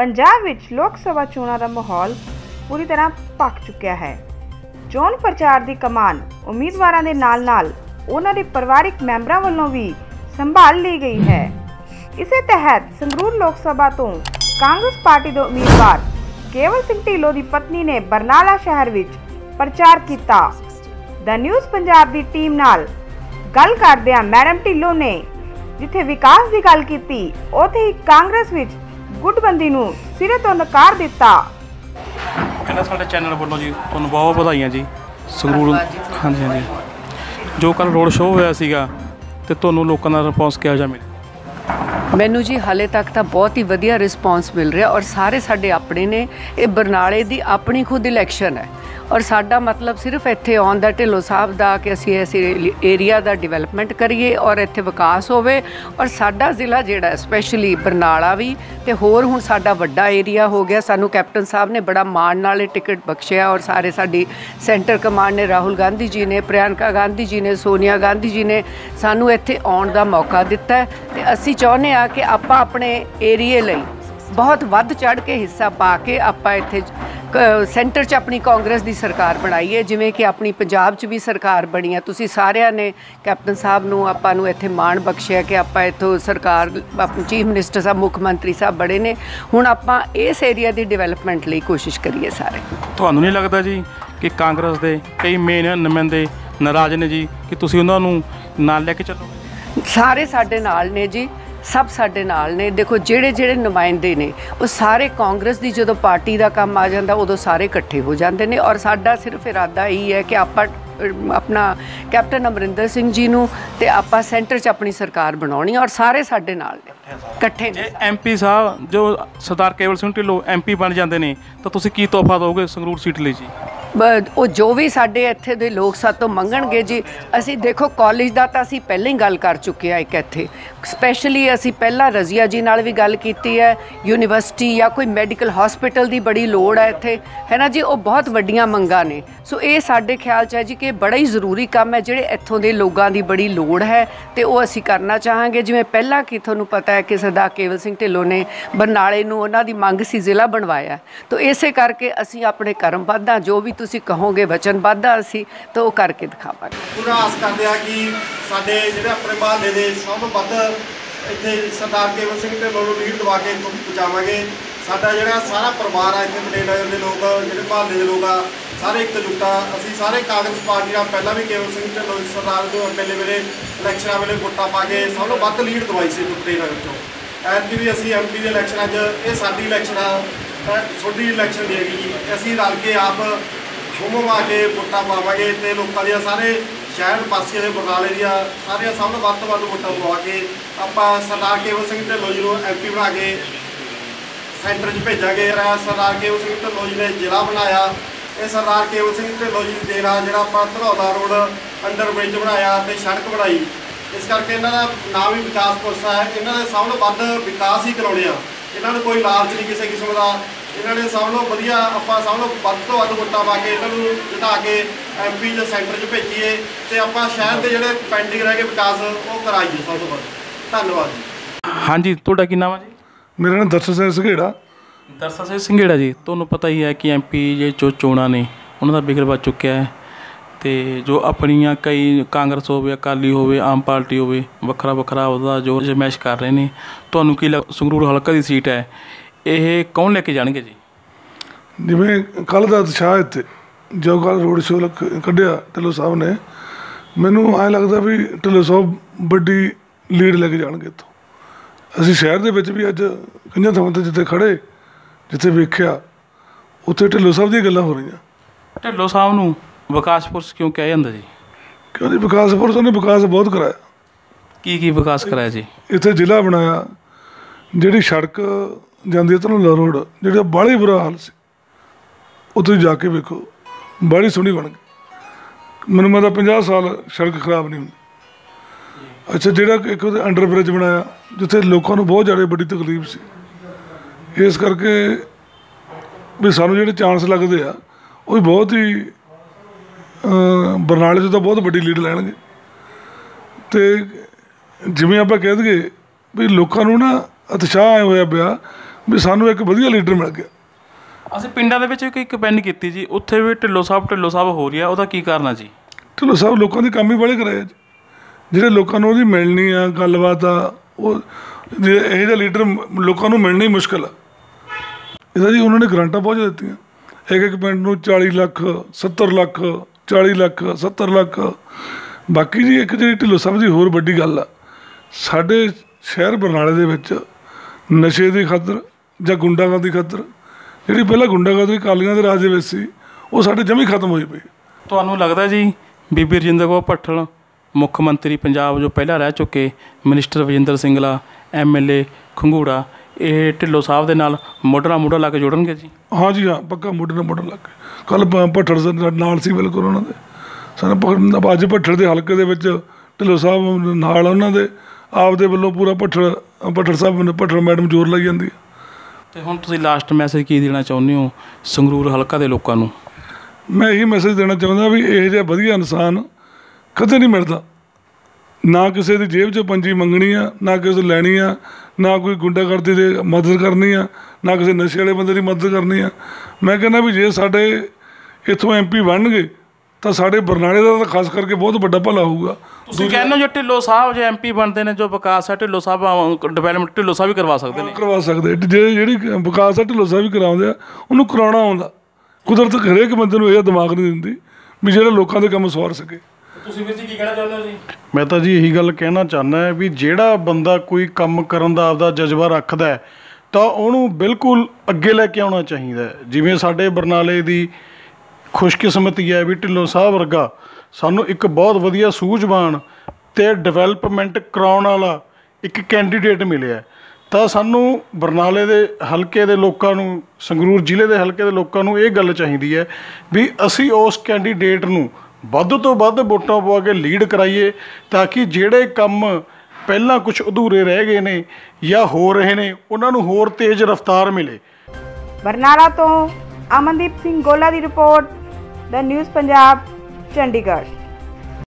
ਪੰਜਾਬ ਵਿੱਚ ਲੋਕ ਸਭਾ ਚੋਣਾਂ ਦਾ ਮਾਹੌਲ ਪੂਰੀ ਤਰ੍ਹਾਂ ਪੱਕ ਚੁੱਕਿਆ ਹੈ। ਚੋਣ ਪ੍ਰਚਾਰ ਦੀ ਕਮਾਨ ਉਮੀਦਵਾਰਾਂ ਦੇ ਨਾਲ-ਨਾਲ ਉਹਨਾਂ ਦੇ ਪਰਿਵਾਰਕ ਮੈਂਬਰਾਂ ਵੱਲੋਂ ਵੀ ਸੰਭਾਲ ਲਈ ਗਈ ਹੈ। ਇਸੇ ਤਹਿਤ ਸੰਗਰੂਰ ਲੋਕ ਸਭਾ ਤੋਂ ਕਾਂਗਰਸ ਪਾਰਟੀ ਦੇ ਉਮੀਦਵਾਰ ਕੇਵਲ ਸਿੰਘ ਢਿੱਲੋਂ ਦੀ ਪਤਨੀ ਨੇ ਬਰਨਾਲਾ ਸ਼ਹਿਰ ਵਿੱਚ ਪ੍ਰਚਾਰ ਕੀਤਾ। ਦ ਨਿਊਜ਼ ਪੰਜਾਬ ਦੀ ਟੀਮ ਨਾਲ ਗੱਲ ਕਰਦਿਆਂ ਮੈਡਮ ਢਿੱਲੋਂ ਨੇ ਜਿੱਥੇ ਵਿਕਾਸ ਦੀ ਗੱਲ ਕੀਤੀ, ਉੱਥੇ ਹੀ ਕਾਂਗਰਸ ਵਿੱਚ ਗੁੱਟਬੰਦੀ ਨੂੰ ਸਿਰੇ ਤੋਂ ਨਕਾਰ ਦਿੱਤਾ। ਕਹਿੰਦਾ ਸਾਡੇ ਚੈਨਲ ਵੱਲੋਂ ਜੀ ਤੁਹਾਨੂੰ ਬਹੁਤ ਵਧਾਈਆਂ ਜੀ ਸੰਗਰੂਰ ਹਾਂਜੀ ਹਾਂਜੀ। ਜੋ ਕੱਲ ਰੋਡ ਸ਼ੋਅ ਹੋਇਆ ਸੀਗਾ ਤੇ ਤੁਹਾਨੂੰ ਲੋਕਾਂ ਦਾ ਰਿਸਪੌਂਸ ਕਿਹਾ ਜਾ ਮਿਲਿਆ? ਮੈਨੂੰ ਜੀ ਹਾਲੇ ਤੱਕ ਤਾਂ ਬਹੁਤ ਹੀ ਵਧੀਆ ਰਿਸਪਾਂਸ ਮਿਲ ਰਿਹਾ ਔਰ ਸਾਰੇ ਸਾਡੇ ਆਪਣੇ ਨੇ। ਇਹ ਬਰਨਾਲੇ ਦੀ ਆਪਣੀ ਖੁਦ ਇਲੈਕਸ਼ਨ ਹੈ। ਔਰ ਸਾਡਾ ਮਤਲਬ ਸਿਰਫ ਇੱਥੇ ਆਉਣ ਦਾ, ਢਿੱਲੋਂ ਸਾਹਿਬ ਦਾ ਕਿ ਅਸੀਂ ਇਸ ਏਰੀਆ ਦਾ ਡਿਵੈਲਪਮੈਂਟ ਕਰੀਏ ਔਰ ਇੱਥੇ ਵਿਕਾਸ ਹੋਵੇ। ਔਰ ਸਾਡਾ ਜ਼ਿਲ੍ਹਾ ਜਿਹੜਾ ਸਪੈਸ਼ਲੀ ਬਰਨਾਲਾ ਵੀ, ਤੇ ਹੋਰ ਹੁਣ ਸਾਡਾ ਵੱਡਾ ਏਰੀਆ ਹੋ ਗਿਆ। ਸਾਨੂੰ ਕੈਪਟਨ ਸਾਹਿਬ ਨੇ ਬੜਾ ਮਾਣ ਨਾਲ ਇਹ ਟਿਕਟ ਬਖਸ਼ਿਆ ਔਰ ਸਾਰੇ ਸਾਡੀ ਸੈਂਟਰ ਕਮਾਂਡ ਨੇ, ਰਾਹੁਲ ਗਾਂਧੀ ਜੀ ਨੇ, ਪ੍ਰਿਯੰਕਾ ਗਾਂਧੀ ਜੀ ਨੇ, ਸੋਨੀਆ ਗਾਂਧੀ ਜੀ ਨੇ ਸਾਨੂੰ ਇੱਥੇ ਆਉਣ ਦਾ ਮੌਕਾ ਦਿੱਤਾ ਹੈ। ਤੇ ਅਸੀਂ ਚਾਹੁੰਦੇ ਆ ਕਿ ਆਪਾਂ ਆਪਣੇ ਏਰੀਏ ਲਈ ਬਹੁਤ ਵੱਧ ਚੜ ਕੇ ਹਿੱਸਾ ਪਾ ਕੇ ਆਪਾਂ ਇੱਥੇ ਸੈਂਟਰ 'ਚ ਆਪਣੀ ਕਾਂਗਰਸ ਦੀ ਸਰਕਾਰ ਬਣਾਈ ਹੈ। ਜਿਵੇਂ ਕਿ ਆਪਣੀ ਪੰਜਾਬ 'ਚ ਵੀ ਸਰਕਾਰ ਬਣੀ ਹੈ। ਤੁਸੀਂ ਸਾਰਿਆਂ ਨੇ ਕੈਪਟਨ ਸਾਹਿਬ ਨੂੰ ਆਪਾਂ ਨੂੰ ਇੱਥੇ ਮਾਣ ਬਖਸ਼ਿਆ ਕਿ ਆਪਾਂ ਇੱਥੋਂ ਸਰਕਾਰ ਆਪਣੇ ਚੀਫ ਮਿਨਿਸਟਰ ਸਾਹਿਬ ਮੁੱਖ ਮੰਤਰੀ ਸਾਹਿਬ ਬੜੇ ਨੇ। ਹੁਣ ਆਪਾਂ ਇਸ ਏਰੀਆ ਦੀ ਡਿਵੈਲਪਮੈਂਟ ਲਈ ਕੋਸ਼ਿਸ਼ ਕਰੀਏ ਸਾਰੇ। ਤੁਹਾਨੂੰ ਨਹੀਂ ਲੱਗਦਾ ਜੀ ਕਿ ਕਾਂਗਰਸ ਦੇ ਕਈ ਮੇਨ ਨੁਮਾਇੰਦੇ ਨਾਰਾਜ਼ ਨੇ ਜੀ ਕਿ ਤੁਸੀਂ ਉਹਨਾਂ ਨੂੰ ਨਾਲ ਲੈ ਕੇ ਚੱਲੋ? ਸਾਰੇ ਸਾਡੇ ਨਾਲ ਨੇ ਜੀ। ਸਭ ਸਾਡੇ ਨਾਲ ਨੇ। ਦੇਖੋ ਜਿਹੜੇ ਜਿਹੜੇ ਨੁਮਾਇੰਦੇ ਨੇ ਉਹ ਸਾਰੇ ਕਾਂਗਰਸ ਦੀ ਜਦੋਂ ਪਾਰਟੀ ਦਾ ਕੰਮ ਆ ਜਾਂਦਾ ਉਦੋਂ ਸਾਰੇ ਇਕੱਠੇ ਹੋ ਜਾਂਦੇ ਨੇ। ਔਰ ਸਾਡਾ ਸਿਰਫ ਇਰਾਦਾ ਇਹੀ ਹੈ ਕਿ ਆਪਾਂ ਆਪਣਾ ਕੈਪਟਨ ਅਮਰਿੰਦਰ ਸਿੰਘ ਜੀ ਨੂੰ ਤੇ ਆਪਾਂ ਸੈਂਟਰ 'ਚ ਆਪਣੀ ਸਰਕਾਰ ਬਣਾਉਣੀ ਹੈ ਔਰ ਸਾਰੇ ਸਾਡੇ ਨਾਲ ਨੇ। ਇਕੱਠੇ ਨੇ ਜੇ ਐਮਪੀ ਸਾਹਿਬ ਜੋ ਸਰਦਾਰ ਕੇਵਲ ਸਿੰਘ ਢਿੱਲੋਂ ਐਮਪੀ ਬਣ ਜਾਂਦੇ ਨੇ ਤਾਂ ਤੁਸੀਂ ਕੀ ਤੋਹਫਾ ਦਿਓਗੇ ਸੰਗਰੂਰ ਸੀਟ ਲਈ ਜੀ? ਉਹ ਜੋ ਵੀ ਸਾਡੇ ਇੱਥੇ ਦੇ ਲੋਕ ਸਾਤੋਂ ਮੰਗਣਗੇ ਜੀ, ਅਸੀਂ ਦੇਖੋ ਕਾਲਜ ਦਾ ਤਾਂ ਅਸੀਂ ਪਹਿਲਾਂ ਹੀ ਗੱਲ ਕਰ ਚੁੱਕੇ ਆ ਇੱਕ ਇੱਥੇ। ਸਪੈਸ਼ਲੀ ਅਸੀਂ ਪਹਿਲਾਂ ਰਜ਼ੀਆ ਜੀ ਨਾਲ ਵੀ ਗੱਲ ਕੀਤੀ ਹੈ, ਯੂਨੀਵਰਸਿਟੀ ਜਾਂ ਕੋਈ ਮੈਡੀਕਲ ਹਸਪੀਟਲ ਦੀ ਬੜੀ ਲੋੜ ਹੈ ਇੱਥੇ। ਹੈ ਨਾ ਜੀ? ਉਹ ਬਹੁਤ ਵੱਡੀਆਂ ਮੰਗਾਂ ਨੇ। ਸੋ ਇਹ ਸਾਡੇ ਖਿਆਲ 'ਚ ਹੈ ਜੀ ਕਿ ਬੜਾ ਹੀ ਜ਼ਰੂਰੀ ਕੰਮ ਹੈ ਜਿਹੜੇ ਇੱਥੋਂ ਦੇ ਲੋਕਾਂ ਦੀ ਬੜੀ ਲੋੜ ਹੈ ਤੇ ਉਹ ਅਸੀਂ ਕਰਨਾ ਚਾਹਾਂਗੇ। ਜਿਵੇਂ ਪਹਿਲਾਂ ਕਿ ਤੁਹਾਨੂੰ ਪਤਾ ਹੈ ਕਿ ਸਰਦਾਰ ਕੇਵਲ ਸਿੰਘ ਢਿੱਲੋਂ ਨੇ ਬਰਨਾਲੇ ਨੂੰ ਉਹਨਾਂ ਦੀ ਮੰਗ ਸੀ ਜ਼ਿਲ੍ਹਾ ਬਣਵਾਇਆ। ਤਾਂ ਇਸੇ ਕਰਕੇ ਅਸੀਂ ਆਪਣੇ ਕਰਮਬੱਧ ਹਾਂ ਜੋ ਵੀ ਤੁਸੀਂ ਕਹੋਗੇ ਵਚਨਬੱਧ ਹਾਂ ਅਸੀਂ, ਤਾਂ ਉਹ ਕਰਕੇ ਦਿਖਾਵਾਂਗੇ। ਪੂਰਾ ਆਸ ਕਰਦੇ ਆ ਕਿ ਸਾਡੇ ਜਿਹੜੇ ਆਪਣੇ ਮਹੱਲੇ ਦੇ ਸਭ ਤੋਂ ਵੱਧ ਇੱਥੇ ਸਰਦਾਰ ਕੇਵਲ ਸਿੰਘ ਤੇ ਲੋਕ ਲੀਡ ਦਵਾ ਕੇ ਇੱਥੋਂ ਪਹੁੰਚਾਵਾਂਗੇ। ਸਾਡਾ ਜਿਹੜਾ ਸਾਰਾ ਪਰਿਵਾਰ ਆ, ਇੱਥੇ ਪਟੇਲ ਦੇ ਲੋਕ, ਜਿਹੜੇ ਮਹੱਲੇ ਦੇ ਲੋਕ ਆ, ਸਾਰੇ ਇਕਜੁੱਟ ਆ ਅਸੀਂ ਸਾਰੇ ਕਾਂਗਰਸ ਪਾਰਟੀ ਨਾਲ ਪਹਿਲਾਂ ਵੀ ਕੇਵਲ ਸਿੰਘ ਢਿੱਲੋਂ ਸਰਦਾਰ ਤੋਂ ਪਹਿਲੇ ਵੇਲੇ ਇਲੈਕਸ਼ਨਾਂ ਵੇਲੇ ਵੋਟਾਂ ਪਾ ਕੇ ਸਭ ਤੋਂ ਵੱਧ ਲੀਡ ਦਵਾਈ ਸੀ ਪਟੇਲ ਨਗਰ ਚੋਂ ਐਤਕੀ ਵੀ ਅਸੀਂ ਐਮਪੀ ਦੇ ਇਲੈਕਸ਼ਨਾਂ 'ਚ, ਇਹ ਸਾਡੀ ਇਲੈਕਸ਼ਨ ਆ ਅਹ ਛੋਟੀ ਇਲੈਕਸ਼ਨ ਨਹੀਂ ਹੈਗੀ ਜੀ। ਅਸੀਂ ਰਲ ਕੇ ਆਪ ਘੁੰਮਵਾ ਕੇ ਵੋਟਾਂ ਪਾਵਾਂਗੇ ਤੇ ਲੋਕਾਂ ਦੀਆਂ ਸਾਰੇ ਸ਼ਹਿਰ ਵਾਸੀਆਂ ਦੇ ਬਰਨਾਲੇ ਦੀਆਂ ਸਾਰੀਆਂ ਸਭ ਨੂੰ ਵੱਧ ਤੋਂ ਵੱਧ ਵੋਟਾਂ ਪਵਾ ਕੇ ਆਪਾਂ ਸਰਦਾਰ ਕੇਵਲ ਸਿੰਘ ਢਿੱਲੋਂ ਜੀ ਨੂੰ ਐਮਪੀ ਬਣਾ ਕੇ ਸੈਂਟਰ 'ਚ ਭੇਜਾਂਗੇ। ਜਿਹੜਾ ਸਰਦਾਰ ਕੇਵਲ ਸਿੰਘ ਢਿੱਲੋਂ ਜੀ ਨੇ ਜ਼ਿਲ੍ਹਾ ਬਣਾਇਆ, ਇਹ ਸਰਦਾਰ ਕੇਵਲ ਸਿੰਘ ਢਿੱਲੋਂ ਜੀ ਦੇ ਨਾਲ ਜਿਹੜਾ ਆਪਾਂ ਧਰੌਦਾ ਰੋਡ ਅੰਡਰ ਬ੍ਰਿਜ ਬਣਾਇਆ ਤੇ ਸੜਕ ਬਣਾਈ। ਇਸ ਕਰਕੇ ਇਹਨਾਂ ਦਾ ਨਾਮ ਹੀ ਵਿਕਾਸ ਪੁਰਸਾ ਹੈ। ਇਹਨਾਂ ਦੇ ਸਭ ਤੋਂ ਵੱਧ ਵਿਕਾਸ ਹੀ ਕਰਾਉਣੇ ਆ। ਇਹਨਾਂ ਨੂੰ ਕੋਈ ਲਾਲਚ ਨਹੀਂ ਕਿਸੇ ਕਿਸਮ ਦਾ। ਇਹਨਾਂ ਨੇ ਸਭ ਤੋਂ ਵਧੀਆ ਆਪਾਂ ਸਭ ਤੋਂ ਵੱਧ ਤੋਂ ਵੱਧ ਵੋਟਾਂ ਪਾ ਕੇ ਇਹਨਾਂ ਨੂੰ ਜਿਤਾ ਕੇ ਐਮਪੀ ਦੇ ਸੈਂਟਰ 'ਚ ਭੇਜੀਏ ਤੇ ਆਪਾਂ ਸ਼ਹਿਰ ਦੇ ਜਿਹੜੇ ਪੈਂਡਿੰਗ ਰਹਿ ਗਏ ਵਿਕਾਸ ਉਹ ਕਰਾਈਏ ਸਭ ਤੋਂ ਵੱਧ। ਧੰਨਵਾਦ ਜੀ। ਹਾਂਜੀ ਤੁਹਾਡਾ ਕੀ ਨਾਮ ਹੈ ਜੀ? ਮੇਰਾ ਨਾਮ ਦਰਸ਼ਨ ਸਿੰਘ ਸਘੇੜਾ। ਦਰਸਾ ਸਿੰਘ ਸਿੰਘੇੜਾ ਜੀ ਤੁਹਾਨੂੰ ਪਤਾ ਹੀ ਹੈ ਕਿ ਐਮਪੀ ਜੇ ਜੋ ਚੋਣਾਂ ਨੇ ਉਹਨਾਂ ਦਾ ਬਿਗਲ ਵੱਜ ਚੁੱਕਿਆ ਹੈ। ਤੇ ਜੋ ਆਪਣੀਆਂ ਕਈ ਕਾਂਗਰਸ ਹੋਵੇ ਅਕਾਲੀ ਹੋਵੇ ਆਮ ਪਾਰਟੀ ਹੋਵੇ ਵੱਖਰਾ ਵੱਖਰਾ ਉਹਦਾ ਜੋ ਜਮੈਸ਼ ਕਰ ਰਹੇ ਨੇ ਤੁਹਾਨੂੰ ਕੀ ਲੱਗ- ਸੰਗਰੂਰ ਹਲਕਾ ਦੀ ਸੀਟ ਹੈ ਇਹ ਕੌਣ ਲੈ ਕੇ ਜਾਣਗੇ ਜੀ? ਜਿਵੇਂ ਕੱਲ ਦਾ ਉਤਸ਼ਾਹ ਇੱਥੇ ਜੋ ਕੱਲ ਰੋਡ ਸ਼ੋਅ ਕੱਢਿਆ ਢਿੱਲੋਂ ਸਾਹਿਬ ਨੇ ਮੈਨੂੰ ਐਂ ਲੱਗਦਾ ਵੀ ਢਿੱਲੋਂ ਸਾਹਿਬ ਵੱਡੀ ਲੀਡ ਲੈ ਕੇ ਜਾਣਗੇ ਇੱਥੋਂ। ਅਸੀਂ ਸ਼ਹਿਰ ਦੇ ਵਿੱਚ ਵੀ ਅੱਜ ਕਈਆਂ ਥਾਵਾਂ ਤੇ ਜਿੱਥੇ ਖੜੇ ਜਿੱਥੇ ਵੇਖਿਆ ਉੱਥੇ ਢਿੱਲੋਂ ਸਾਹਿਬ ਦੀਆਂ ਗੱਲਾਂ ਹੋ ਰਹੀਆਂ। ਢਿੱਲੋਂ ਸਾਹਿਬ ਨੂੰ ਵਿਕਾਸ ਪੁਰਸ਼ ਕਿਉਂ ਕਿਹਾ ਜਾਂਦਾ ਜੀ? ਕਿ ਉਹਦੀ ਵਿਕਾਸ ਪੁਰਸ਼ ਉਹਨੇ ਵਿਕਾਸ ਬਹੁਤ ਕਰਾਇਆ। ਕੀ ਕੀ ਵਿਕਾਸ ਕਰਾਇਆ ਜੀ? ਇੱਥੇ ਜ਼ਿਲ੍ਹਾ ਬਣਾਇਆ ਜਿਹੜੀ ਸੜਕ ਜਾਂਦੀ ਹੈ ਧਨੌਲਾ ਰੋਡ ਜਿਹੜਾ ਬਾਹਲੀ ਬੁਰਾ ਹਾਲ ਸੀ। ਉੱਥੇ ਜਾ ਕੇ ਵੇਖੋ ਬਾਹਲੀ ਸੋਹਣੀ ਬਣ ਗਈ। ਮੈਨੂੰ ਮੈਂ ਤਾਂ 50 ਸਾਲ ਸੜਕ ਖਰਾਬ ਨਹੀਂ ਹੁੰਦੀ। ਅੱਛਾ ਜਿਹੜਾ ਇੱਕ ਉਹਦੇ ਅੰਡਰ ਬ੍ਰਿਜ ਬਣਾਇਆ ਜਿੱਥੇ ਲੋਕਾਂ ਨੂੰ ਬਹੁਤ ਜ਼ਿਆਦਾ ਵੱਡੀ ਤਕਲੀਫ ਸੀ। ਇਸ ਕਰਕੇ ਵੀ ਸਾਨੂੰ ਜਿਹੜੇ ਚਾਂਸ ਲੱਗਦੇ ਆ ਉਹ ਵੀ ਬਹੁਤ ਹੀ ਬਰਨਾਲੇ 'ਚ ਤਾਂ ਬਹੁਤ ਵੱਡੀ ਲੀਡ ਲੈਣਗੇ। ਤੇ ਜਿਵੇਂ ਆਪਾਂ ਕਹਿ ਦਈਏ ਵੀ ਲੋਕਾਂ ਨੂੰ ਨਾ ਉਤਸ਼ਾਹ ਆਇਆ ਹੋਇਆ ਪਿਆ ਵੀ ਸਾਨੂੰ ਇੱਕ ਵਧੀਆ ਲੀਡਰ ਮਿਲ ਗਿਆ। ਅਸੀਂ ਪਿੰਡਾਂ ਦੇ ਵਿੱਚ ਇੱਕ ਕੈਂਪੇਨ ਕੀਤੀ ਜੀ ਉੱਥੇ ਵੀ ਢਿੱਲੋਂ ਸਾਹਿਬ ਢਿੱਲੋਂ ਸਾਹਿਬ ਹੋ ਰਹੀ ਉਹਦਾ ਕੀ ਕਾਰਨ ਆ ਜੀ? ਚਲੋ ਸਭ ਲੋਕਾਂ ਦੇ ਕੰਮ ਹੀ ਬੜੇ ਕਰਾਏ ਆ ਜੀ। ਜਿਹੜੇ ਲੋਕਾਂ ਨੂੰ ਉਹਦੀ ਮਿਲਣੀ ਆ ਗੱਲਬਾਤ ਆ ਉਹ ਇਹੋ ਜਿਹਾ ਲੀਡਰ ਲੋਕਾਂ ਨੂੰ ਮਿਲਣਾ ਹੀ ਮੁਸ਼ਕਲ ਆ। ਇਹਦਾ ਜੀ ਉਹਨਾਂ ਨੇ ਗਰੰਟਾਂ ਪਹੁੰਚ ਦਿੱਤੀਆਂ। ਇੱਕ ਇੱਕ ਪਿੰਡ ਨੂੰ 40 ਲੱਖ 70 ਲੱਖ 40 ਲੱਖ 70 ਲੱਖ। ਬਾਕੀ ਜੀ ਇੱਕ ਜਿਹੜੀ ਢਿੱਲੋਂ ਸਾਹਿਬ ਦੀ ਹੋਰ ਵੱਡੀ ਗੱਲ ਆ, ਸਾਡੇ ਸ਼ਹਿਰ ਬਰਨਾਲੇ ਦੇ ਵਿੱਚ ਨਸ਼ੇ ਦੀ ਖਾਤਰ ਜਾਂ ਗੁੰਡਾਗਰਦੀ ਖਾਤਰ, ਜਿਹੜੀ ਪਹਿਲਾਂ ਗੁੰਡਾਗਰਦੀ ਕਾਲੀਆਂ ਦੇ ਰਾਜ ਦੇ ਵਿੱਚ ਸੀ, ਉਹ ਸਾਡੇ ਜਮੀ ਖਤਮ ਹੋਈ ਪਈ। ਤੁਹਾਨੂੰ ਲੱਗਦਾ ਜੀ ਬੀਬੀ ਰਜਿੰਦਰ ਕੌਰ ਭੱਠਲ, ਮੁੱਖ ਮੰਤਰੀ ਪੰਜਾਬ ਜੋ ਪਹਿਲਾਂ ਰਹਿ ਚੁੱਕੇ, ਮਿਨਿਸਟਰ ਵਜਿੰਦਰ ਸਿੰਗਲਾ ਐਮਐਲਏ ਖੰਗੂੜਾ ਇਹ ਢਿੱਲੋਂ ਸਾਹਿਬ ਦੇ ਨਾਲ ਮੋਢਾ ਨਾਲ ਮੋਢਾ ਲਾ ਕੇ ਜੋੜਨਗੇ ਜੀ? ਹਾਂ ਜੀ ਹਾਂ ਪੱਕਾ ਮੋਢੇ ਨਾਲ ਮੋਢਾ ਲੱਗ ਕੇ। ਕੱਲ ਭੱਠੜ ਦੇ ਨਾਲ- ਸੀ ਬਿਲਕੁਲ ਉਹਨਾਂ ਦੇ। ਸਾਨੂੰ ਅੱਜ ਭੱਠੜ ਦੇ ਹਲਕੇ ਦੇ ਵਿੱਚ ਢਿੱਲੋਂ ਸਾਹਿਬ ਨਾਲ ਉਹਨਾਂ ਦੇ। ਆਪਦੇ ਵੱਲੋਂ ਪੂਰਾ ਭੱਠੜ ਭੱਠੜ ਸਾਹਿਬ ਨੇ ਭੱਠੜ ਮੈਡਮ ਜ਼ੋਰ ਲਾਈ ਜਾਂਦੀ ਹੈ। ਤੇ ਹੁਣ ਤੁਸੀਂ ਲਾਸਟ ਮੈਸੇਜ ਕੀ ਦੇਣਾ ਚਾਹੁੰਦੇ ਹੋ ਸੰਗਰੂਰ ਹਲਕਾ ਦੇ ਲੋਕਾਂ ਨੂੰ? ਮੈਂ ਇਹੀ ਮੈਸੇਜ ਦੇਣਾ ਚਾਹੁੰਦਾ ਵੀ ਇਹ ਜਿਹਾ ਵਧੀਆ ਇਨਸਾਨ ਕਦੇ ਨਹੀਂ ਮਿਲਦਾ। ਨਾ ਕਿਸੇ ਦੀ ਜੇਬ 'ਚ ਪੰਜੀ ਮੰਗਣੀ ਆ ਨਾ ਕਿਸੇ ਤੋਂ ਲੈਣੀ ਆ ਨਾ ਕੋਈ ਗੁੰਡਾਗਰਦੀ ਦੇ ਮਦਦ ਕਰਨੀ ਆ ਨਾ ਕਿਸੇ ਨਸ਼ੇ ਵਾਲੇ ਬੰਦੇ ਦੀ ਮਦਦ ਕਰਨੀ ਆ। ਮੈਂ ਕਹਿੰਦਾ ਵੀ ਜੇ ਸਾਡੇ ਇੱਥੋਂ ਐਮਪੀ ਬਣਨਗੇ ਤਾਂ ਸਾਡੇ ਬਰਨਾਲੇ ਦਾ ਤਾਂ ਖਾਸ ਕਰਕੇ ਬਹੁਤ ਵੱਡਾ ਭਲਾ ਹੋਊਗਾ। ਤੁਸੀਂ ਕਹਿੰਦੇ ਹੋ ਜੇ ਢਿੱਲੋਂ ਸਾਹਿਬ ਜੇ ਐਮਪੀ ਬਣਦੇ ਨੇ ਜੋ ਵਿਕਾਸ ਹੈ ਢਿੱਲੋਂ ਸਾਹਿਬ ਡਿਵੈਲਪਮੈਂਟ ਢਿੱਲੋਂ ਸਾਹਿਬ ਵੀ ਕਰਵਾ ਸਕਦੇ ਨੇ। ਕਰਵਾ ਸਕਦੇ। ਜੇ ਜਿਹੜੀ ਵਿਕਾਸ ਆ ਢਿੱਲੋਂ ਸਾਹਿਬ ਵੀ ਕਰਾਉਂਦੇ ਆ ਉਹਨੂੰ ਕਰਾਉਣਾ ਆਉਂਦਾ। ਕੁਦਰਤ ਹਰੇਕ ਬੰਦੇ ਨੂੰ ਇਹ ਦਿਮਾਗ ਨਹੀਂ ਦਿੰਦੀ ਵੀ ਜਿਹੜਾ ਲੋਕਾਂ ਦੇ ਕੰਮ ਸਵਾਰ ਸਕੇ। ਤੁਸੀਂ ਵੀਰ ਜੀ ਕੀ ਕਹਿਣਾ ਚਾਹੁੰਦੇ ਹੋ ਜੀ? ਮੈਂ ਤਾਂ ਜੀ ਇਹੀ ਗੱਲ ਕਹਿਣਾ ਚਾਹੁੰਦਾ ਹੈ ਵੀ ਜਿਹੜਾ ਬੰਦਾ ਕੋਈ ਕੰਮ ਕਰਨ ਦਾ ਆਪਦਾ ਜਜ਼ਬਾ ਰੱਖਦਾ ਹੈ, ਤਾਂ ਉਹਨੂੰ ਬਿਲਕੁਲ ਅੱਗੇ ਲੈ ਕੇ ਆਉਣਾ ਚਾਹੀਦਾ ਹੈ। ਜਿਵੇਂ ਸਾਡੇ ਬਰਨਾਲੇ ਦੀ ਖੁਸ਼ਕਿਸਮਤੀ ਹੈ ਵੀ ਢਿੱਲੋਂ ਸਾਹਿਬ ਵਰਗਾ ਸਾਨੂੰ ਇੱਕ ਬਹੁਤ ਵਧੀਆ ਸੂਝਵਾਨ ਤੇ ਡਿਵੈਲਪਮੈਂਟ ਕਰਾਉਣ ਵਾਲਾ ਇੱਕ ਕੈਂਡੀਡੇਟ ਮਿਲਿਆ ਤਾਂ ਸਾਨੂੰ ਬਰਨਾਲੇ ਦੇ ਹਲਕੇ ਦੇ ਲੋਕਾਂ ਨੂੰ, ਸੰਗਰੂਰ ਜ਼ਿਲ੍ਹੇ ਦੇ ਹਲਕੇ ਦੇ ਲੋਕਾਂ ਨੂੰ ਇਹ ਗੱਲ ਚਾਹੀਦੀ ਹੈ ਵੀ ਅਸੀਂ ਉਸ ਕੈਂਡੀਡੇਟ ਨੂੰ ਵੱਧ ਤੋਂ ਵੱਧ ਵੋਟਾਂ ਪਵਾ ਕੇ ਲੀਡ ਕਰਾਈਏ ਤਾਂ ਕਿ ਜਿਹੜੇ ਕੰਮ ਪਹਿਲਾਂ ਕੁਝ ਅਧੂਰੇ ਰਹਿ ਗਏ ਨੇ ਜਾਂ ਹੋ ਰਹੇ ਨੇ, ਉਹਨਾਂ ਨੂੰ ਹੋਰ ਤੇਜ਼ ਰਫ਼ਤਾਰ ਮਿਲੇ। ਬਰਨਾਲਾ ਤੋਂ ਅਮਨਦੀਪ ਸਿੰਘ ਗੋਲਾ ਦੀ report the news Punjab Chandigarh.